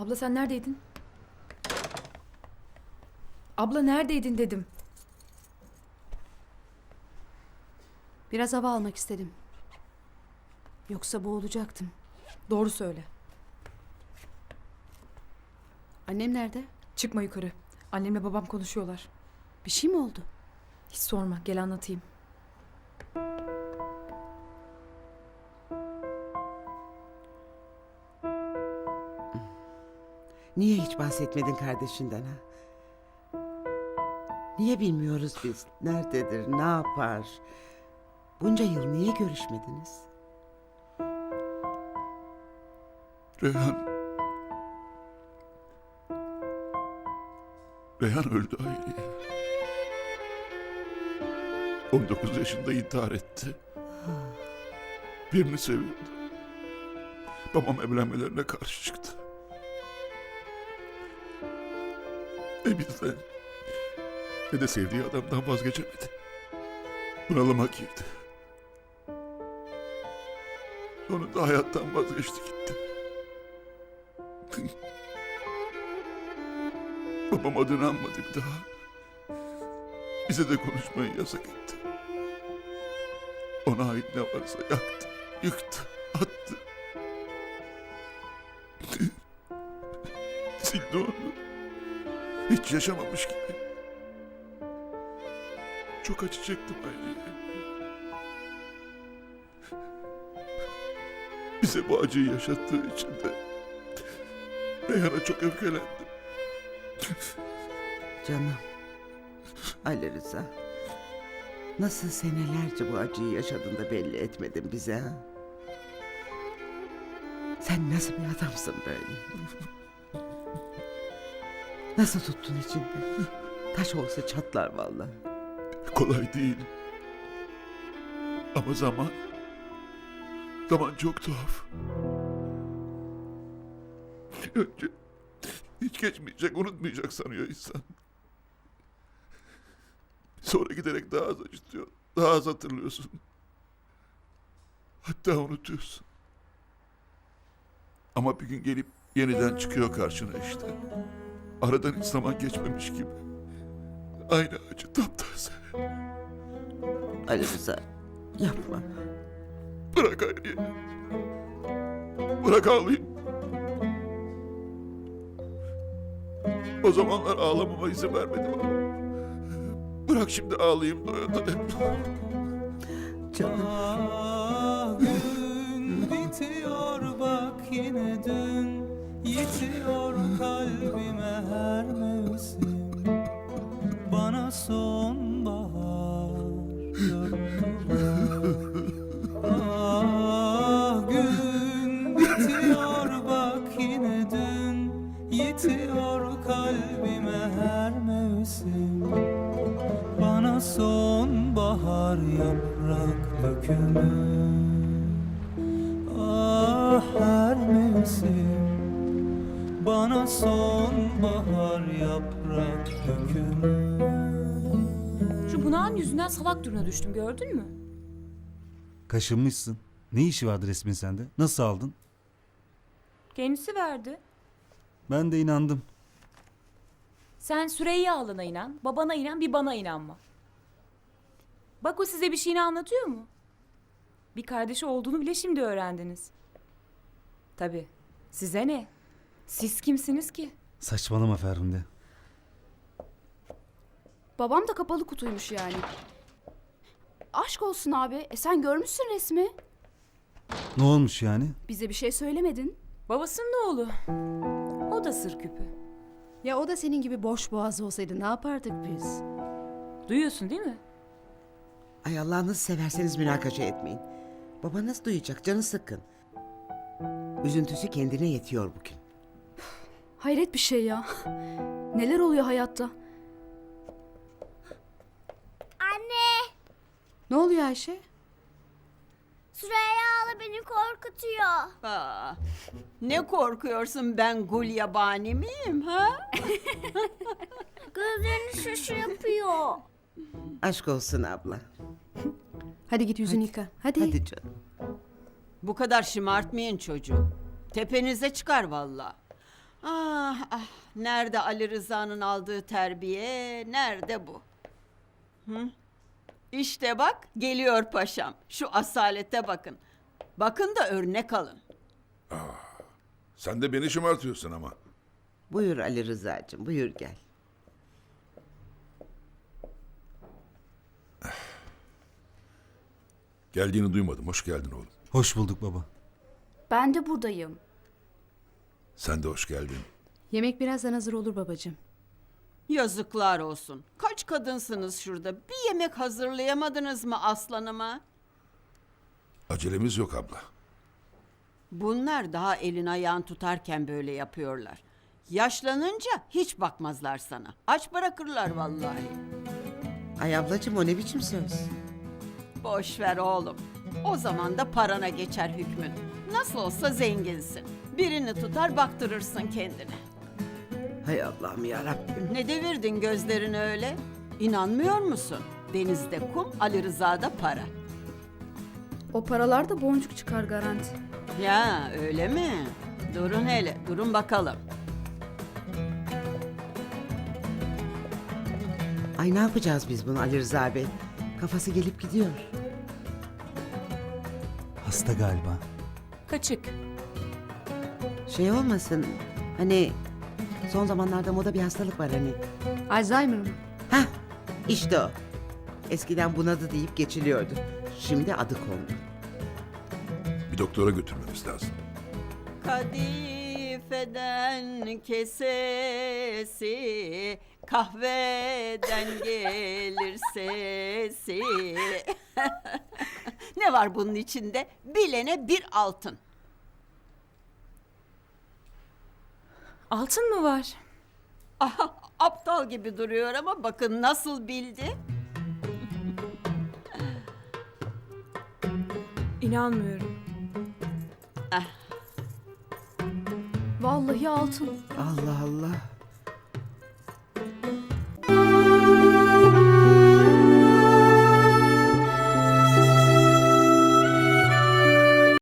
Abla sen neredeydin? Abla neredeydin dedim. Biraz hava almak istedim. Yoksa boğulacaktım. Doğru söyle. Annem nerede? Çıkma yukarı. Annemle babam konuşuyorlar. Bir şey mi oldu? Hiç sorma gel anlatayım. Niye hiç bahsetmedin kardeşinden ha? Niye bilmiyoruz biz? Nerededir, ne yapar? Bunca yıl niye görüşmediniz? Reyhan... Reyhan öldü Hayriye. 19 yaşında intihar etti. Birini seviyordu. Babam evlenmelerine karşı çıktı. Ne bizden ne de sevdiği adamdan vazgeçemedi. Bunalıma girdi. Sonunda hayattan vazgeçti gitti. Babam adını anmadı bir daha. Bize de konuşmayı yasak etti. Ona ait ne varsa yaktı, yıktı, attı. Sildi onu. Hiç yaşamamış gibi. Çok acı çektim Hayriye. Bize bu acıyı yaşattığı için de Reyhan'a çok öfkelendim. Canım. Ali Rıza. Nasıl senelerce bu acıyı yaşadın da belli etmedin bize ha? Sen nasıl bir adamsın böyle? Nasıl tuttun içinde? Taş olsa çatlar vallahi. Kolay değil. Ama zaman... Zaman çok tuhaf. Önce hiç geçmeyecek, unutmayacak sanıyor insan. Sonra giderek daha az acıtıyor. Daha az hatırlıyorsun. Hatta unutuyorsun. Ama bir gün gelip yeniden çıkıyor karşına işte. Aradan hiç zaman geçmemiş gibi. Aynı acı taptaze. Ali Rıza yapma. Bırak Hayriye. Bırak ağlayayım. O zamanlar ağlamama izin vermedim ama. Bırak şimdi ağlayayım doya doya. Canım. Ah, gün bitiyor bak yine dün Yitiyor kalbime her mevsim. Bana sonbahar Ah gün bitiyor bak yine dün. Yitiyor kalbime her mevsim. Bana sonbahar yaprak dökümü Ah her mevsim Bana sonbahar yaprak dökümü Şu bunağın yüzünden salak duruna düştüm gördün mü? Kaşınmışsın. Ne işi vardı resmin sende? Nasıl aldın? Kendisi verdi. Ben de inandım. Sen Süreyya alana inan, babana inan, bir bana inanma. Bak o size bir şeyini anlatıyor mu? Bir kardeşi olduğunu bile şimdi öğrendiniz. Tabii. Size ne? Siz kimsiniz ki? Saçmalama Ferhunde. Babam da kapalı kutuymuş yani. Aşk olsun abi. E sen görmüşsün resmi. Ne olmuş yani? Bize bir şey söylemedin. Babasının oğlu. O da sır küpü. Ya o da senin gibi boş boğaz olsaydı ne yapardık biz? Duyuyorsun değil mi? Ay Allah'ınızı severseniz münakaşa etmeyin. Babanız duyacak, canı sıkkın. Üzüntüsü kendine yetiyor bugün. Hayret bir şey ya. Neler oluyor hayatta? Anne, Ne oluyor Ayşe? Süreyya hala beni korkutuyor. Aa, ne korkuyorsun ben gul yabani miyim ha? Gözlerini şaşı yapıyor. Aşk olsun abla. Hadi git yüzünü yıka. Hadi. Hadi canım. Bu kadar şımartmayın çocuğu. Tepenize çıkar valla. Ah ah nerede Ali Rıza'nın aldığı terbiye nerede bu? Hı? İşte bak geliyor paşam. Şu asalete bakın. Bakın da örnek alın. Sen de beni şımartıyorsun ama. Buyur Ali Rıza'cığım buyur gel. Geldiğini duymadım. Hoş geldin oğlum. Hoş bulduk baba. Ben de buradayım. Sen de hoş geldin. Yemek birazdan hazır olur babacığım. Yazıklar olsun. Kaç kadınsınız şurada? Bir yemek hazırlayamadınız mı aslanıma? Acelemiz yok abla. Bunlar daha elin ayağın tutarken böyle yapıyorlar. Yaşlanınca hiç bakmazlar sana. Aç bırakırlar vallahi. Ay ablacığım o ne biçim söz? Boş ver oğlum. O zaman da parana geçer hükmün. Nasıl olsa zenginsin. Birini tutar baktırırsın kendine. Hay Allah'ım ya Rabbim. Ne devirdin gözlerini öyle? İnanmıyor musun? Denizde kum, Ali Rıza'da para. O paralar da boncuk çıkar garanti. Ya öyle mi? Durun hele, durun bakalım. Ay ne yapacağız biz bunu Ali Rıza Bey? Kafası gelip gidiyor. Hasta galiba. Kaçık. Şey olmasın hani son zamanlarda moda bir hastalık var hani. Alzheimer mı? Hah işte o. Eskiden bunadı deyip geçiliyordu. Şimdi adı kondu. Bir doktora götürmemiz lazım. Kadifeden kesesi, kahveden gelir sesi. ne var bunun içinde? Bilene bir altın. Altın mı var? Aha, aptal gibi duruyor ama bakın nasıl bildi. İnanmıyorum. Vallahi altın. Allah Allah.